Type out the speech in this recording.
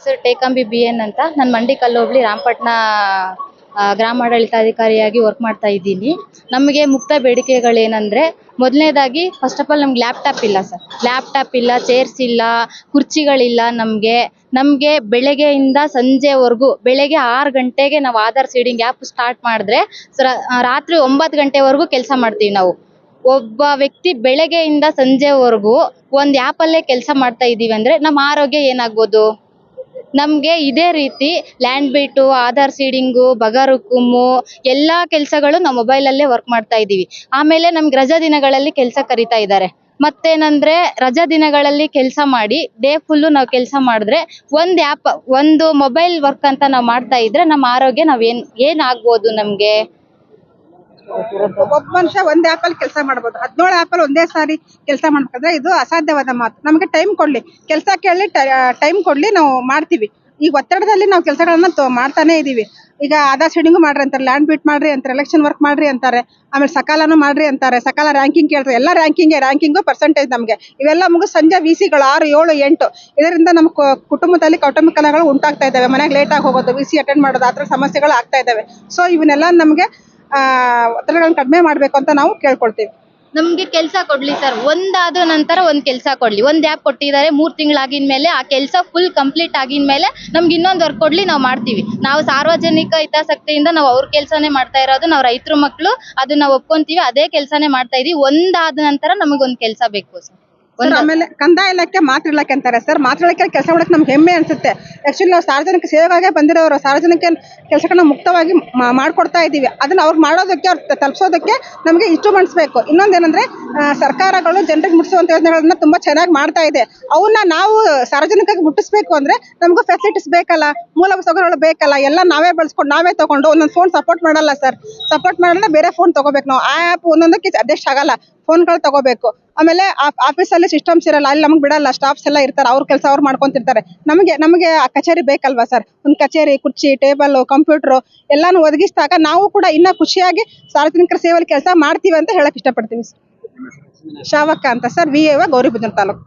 ಹೆಸರು ಟೇಕಂಬಿ B N ಅಂತ. ನಾನು ಮಂಡಿ ಹೋಬಳಿ ರಾಮಪಟ್ಟಣ ಗ್ರಾಮಾಡಳಿತಾಧಿಕಾರಿಯಾಗಿ ವರ್ಕ್ ಮಾಡ್ತಾ ಇದ್ದೀನಿ. ನಮಗೆ ಮುಕ್ತ ಬೇಡಿಕೆಗಳೇನೆಂದರೆ, ಮೊದಲನೇದಾಗಿ ಫಸ್ಟ್ ಆಫ್ ಆಲ್ ನಮ್ಗೆ ಲ್ಯಾಪ್ಟಾಪ್ ಇಲ್ಲ ಸರ್. ಲ್ಯಾಪ್ಟಾಪ್ ಇಲ್ಲ ಚೇರ್ಸ್ ಇಲ್ಲ, ಕುರ್ಚಿಗಳಿಲ್ಲ ನಮಗೆ. ನಮಗೆ ಬೆಳಗ್ಗೆಯಿಂದ ಸಂಜೆವರೆಗೂ, ಬೆಳಗ್ಗೆ ಆರು ಗಂಟೆಗೆ ನಾವು ಆಧಾರ್ ಸೀಡಿಂಗ್ ಆ್ಯಪ್ ಸ್ಟಾರ್ಟ್ ಮಾಡಿದ್ರೆ ರಾತ್ರಿ ಒಂಬತ್ತು ಗಂಟೆವರೆಗೂ ಕೆಲಸ ಮಾಡ್ತೀವಿ ನಾವು. ಒಬ್ಬ ವ್ಯಕ್ತಿ ಬೆಳಗ್ಗೆಯಿಂದ ಸಂಜೆವರೆಗೂ ಒಂದು ಆ್ಯಪಲ್ಲೇ ಕೆಲಸ ಮಾಡ್ತಾ ಇದ್ದೀವಿ ಅಂದರೆ ನಮ್ಮ ಆರೋಗ್ಯ ಏನಾಗ್ಬೋದು? ನಮಗೆ ಇದೇ ರೀತಿ ಲ್ಯಾಂಡ್ ಬಿಟ್ಟು ಆಧಾರ್ ಸೀಡಿಂಗು ಬಗರುಕುಮ್ಮು ಎಲ್ಲ ಕೆಲಸಗಳು ನಾವು ಮೊಬೈಲಲ್ಲೇ ವರ್ಕ್ ಮಾಡ್ತಾ ಇದ್ದೀವಿ. ಆಮೇಲೆ ನಮ್ಗೆ ರಜಾ ದಿನಗಳಲ್ಲಿ ಕೆಲಸ ಕರಿತಾ ಇದ್ದಾರೆ ಮತ್ತೇನಂದ್ರೆ ರಜಾ ದಿನಗಳಲ್ಲಿ ಕೆಲಸ ಮಾಡಿ ಡೇ ಫುಲ್ಲು ನಾವು ಕೆಲಸ ಮಾಡಿದ್ರೆ ಒಂದು ಆ್ಯಪ್ ಒಂದು ಮೊಬೈಲ್ ವರ್ಕ್ ಅಂತ ನಾವು ಮಾಡ್ತಾ ಇದ್ರೆ ನಮ್ಮ ಆರೋಗ್ಯ ನಾವು ಏನು ಏನಾಗ್ಬೋದು ನಮಗೆ? ಒಬ್ಬ ಮನುಷ್ಯ ಒಂದ್ ಆಪ್ ಅಲ್ಲಿ ಕೆಲಸ ಮಾಡಬಹುದು ಹದಿನೇಳು ಆಪ್ ಅಲ್ಲಿ ಒಂದೇ ಸಾರಿ ಕೆಲಸ ಮಾಡ್ಬೇಕಂದ್ರೆ ಇದು ಅಸಾಧ್ಯವಾದ ಮಾತು. ನಮಗೆ ಟೈಮ್ ಕೊಡ್ಲಿ. ಕೆಲಸ ಕೇಳಿ ಟೈಮ್ ಕೊಡ್ಲಿ ನಾವು ಮಾಡ್ತೀವಿ. ಈಗ ಒತ್ತಡದಲ್ಲಿ ನಾವು ಕೆಲಸಗಳನ್ನ ಮಾಡ್ತಾನೆ ಇದೀವಿ. ಈಗ ಆಧಾರ್ ಶೇಡಿಂಗ್ ಮಾಡ್ರಿ ಅಂತಾರೆ ಲ್ಯಾಂಡ್ ಬೀಟ್ ಮಾಡ್ರಿ ಅಂತಾರೆ ಎಲೆಕ್ಷನ್ ವರ್ಕ್ ಮಾಡ್ರಿ ಅಂತಾರೆ, ಆಮೇಲೆ ಸಕಾಲನು ಮಾಡ್ರಿ ಅಂತಾರೆ, ಸಕಾಲ ರ್ಯಾಂಕಿಂಗ್ ಕೇಳ್ತಾರೆ. ಎಲ್ಲ ರ್ಯಾಂಕಿಂಗ್ ರ್ಯಾಂಕಿಂಗು ಪರ್ಸೆಂಟೇಜ್ ನಮಗೆ. ಇವೆಲ್ಲ ಮುಗಿದು ಸಂಜೆ ವಿ ಸಿಗಳು ಆರು, ಏಳು, ಎಂಟು. ಇದರಿಂದ ನಮ್ಮ ಕುಟುಂಬದಲ್ಲಿ ಕೌಟುಂಬಿಕಲಗಳು ಉಂಟಾಗ್ತಾ ಇದ್ದಾವೆ. ಮನೆಗೆ ಲೇಟ್ ಆಗಿ ಹೋಗೋದು ವಿ ಸಿ ಅಟೆಂಡ್ ಮಾಡೋದು, ಆ ಥರ ಸಮಸ್ಯೆಗಳು ಆಗ್ತಾ ಇದ್ದಾವೆ. ಸೊ ಇವನ್ನೆಲ್ಲ ನಮಗೆ ಒತ್ತಡಗಳನ್ನ ಕಡಿಮೆ ಮಾಡಬೇಕು ಅಂತ ನಾವು ಕೇಳ್ಕೊಳ್ತೀವಿ. ನಮಗೆ ಕೆಲಸ ಕೊಡ್ಲಿ ಸರ್. ಒಂದಾದ ನಂತರ ಒಂದ್ ಕೆಲಸ ಕೊಡ್ಲಿ. ಒಂದ್ ಆ್ಯಪ್ ಕೊಟ್ಟಿದ್ದಾರೆ, ಮೂರ್ ತಿಂಗಳಾಗಿನ ಮೇಲೆ ಆ ಕೆಲಸ ಫುಲ್ ಕಂಪ್ಲೀಟ್ ಆಗಿನ ಮೇಲೆ ನಮ್ಗೆ ಇನ್ನೊಂದ್ ವರ್ಕ್ ಕೊಡ್ಲಿ ನಾವು ಮಾಡ್ತೀವಿ. ನಾವು ಸಾರ್ವಜನಿಕ ಹಿತಾಸಕ್ತಿಯಿಂದ ನಾವು ಅವ್ರ ಕೆಲಸನೇ ಮಾಡ್ತಾ ಇರೋದು, ನಾವು ರೈತರ ಮಕ್ಕಳು ಅದನ್ನ ಒಪ್ಕೊಂತೀವಿ, ಅದೇ ಕೆಲಸನೇ ಮಾಡ್ತಾ ಇದೀವಿ. ಒಂದಾದ ನಂತರ ನಮಗೊಂದ್ ಕೆಲಸ ಬೇಕು ಸರ್. ಸರ್ ಆಮೇಲೆ ಕಂದಾಯ ಇಲಾಖೆ ಮಾತ್ರ ಇಲಾಖೆ ಅಂತಾರೆ. ಸರ್ ಮಾತ್ರ ಇಲಾಖೆ ಕೆಲಸ ಮಾಡಕ್ಕೆ ನಮ್ಗೆ ಹೆಮ್ಮೆ ಅನ್ಸುತ್ತೆ. ಆಕ್ಚುಲಿ ನಾವು ಸಾರ್ವಜನಿಕ ಸೇವೆಗಾಗೆ ಬಂದಿರೋರು ಸಾರ್ವಜನಿಕ ಕೆಲಸಗಳನ್ನ ಮುಕ್ತವಾಗಿ ಮಾಡ್ಕೊಡ್ತಾ ಇದ್ದೀವಿ. ಅದನ್ನ ಅವ್ರು ಮಾಡೋದಕ್ಕೆ ಅವ್ರು ತಲುಪಿಸೋದಕ್ಕೆ ನಮಗೆ ಇನ್ಸ್ಟ್ರೂಮೆಂಟ್ಸ್ ಬೇಕು. ಇನ್ನೊಂದೇನಂದ್ರೆ ಸರ್ಕಾರಗಳು ಜನರಿಗೆ ಮುಟ್ಟಿಸುವಂತ ಯೋಜನೆಗಳನ್ನ ತುಂಬಾ ಚೆನ್ನಾಗಿ ಮಾಡ್ತಾ ಇದೆ. ಅವನ್ನ ನಾವು ಸಾರ್ವಜನಿಕರಿಗೆ ಮುಟ್ಟಿಸ್ಬೇಕು ಅಂದ್ರೆ ನಮಗೂ ಫೆಸಿಲಿಟೀಸ್ ಬೇಕಲ್ಲ ಮೂಲ ಸೌಕರ್ಯಗಳು ಬೇಕಲ್ಲ ಎಲ್ಲ ನಾವೇ ಬಳಸ್ಕೊಂಡು ನಾವೇ ತಗೊಂಡು ಒಂದೊಂದು ಫೋನ್ ಸಪೋರ್ಟ್ ಮಾಡಲ್ಲ ಸರ್ ಸಪೋರ್ಟ್ ಮಾಡಲ್ಲ ಬೇರೆ ಫೋನ್ ತಗೋಬೇಕು ನಾವು. ಆ ಆ್ಯಪ್ ಒಂದೊಂದಕ್ಕೆ ಅಡ್ಜಸ್ಟ್ ಆಗಲ್ಲ. ಫೋನ್ಗಳು ತಗೋಬೇಕು. ಆಮೇಲೆ ಆಫೀಸಲ್ಲಿ ಸಿಸ್ಟಮ್ಸ್ ಇರಲ್ಲ ಅಲ್ಲಿ ನಮಗೆ ಬಿಡಲ್ಲ ಸ್ಟಾಫ್ಸ್ ಎಲ್ಲ ಇರ್ತಾರೆ ಅವ್ರ ಕೆಲಸ ಅವ್ರು ಮಾಡ್ಕೊಂತಿರ್ತಾರೆ. ನಮಗೆ ನಮಗೆ ಆ ಕಚೇರಿ ಬೇಕಲ್ವಾ ಸರ್? ಒಂದು ಕಚೇರಿ ಕುರ್ಚಿ ಟೇಬಲ್ ಕಂಪ್ಯೂಟರ್ ಎಲ್ಲಾನು ಒದಗಿಸಿದಾಗ ನಾವು ಕೂಡ ಇನ್ನ ಖುಷಿಯಾಗಿ ಸಾರ್ವಜನಿಕರ ಸೇವೆಯಲ್ಲಿ ಕೆಲಸ ಮಾಡ್ತೀವಿ ಅಂತ ಹೇಳಕ್ ಇಷ್ಟಪಡ್ತೀವಿ ಶಾವಕ್ಕ ಅಂತ sir V A Gauribidanur taluk.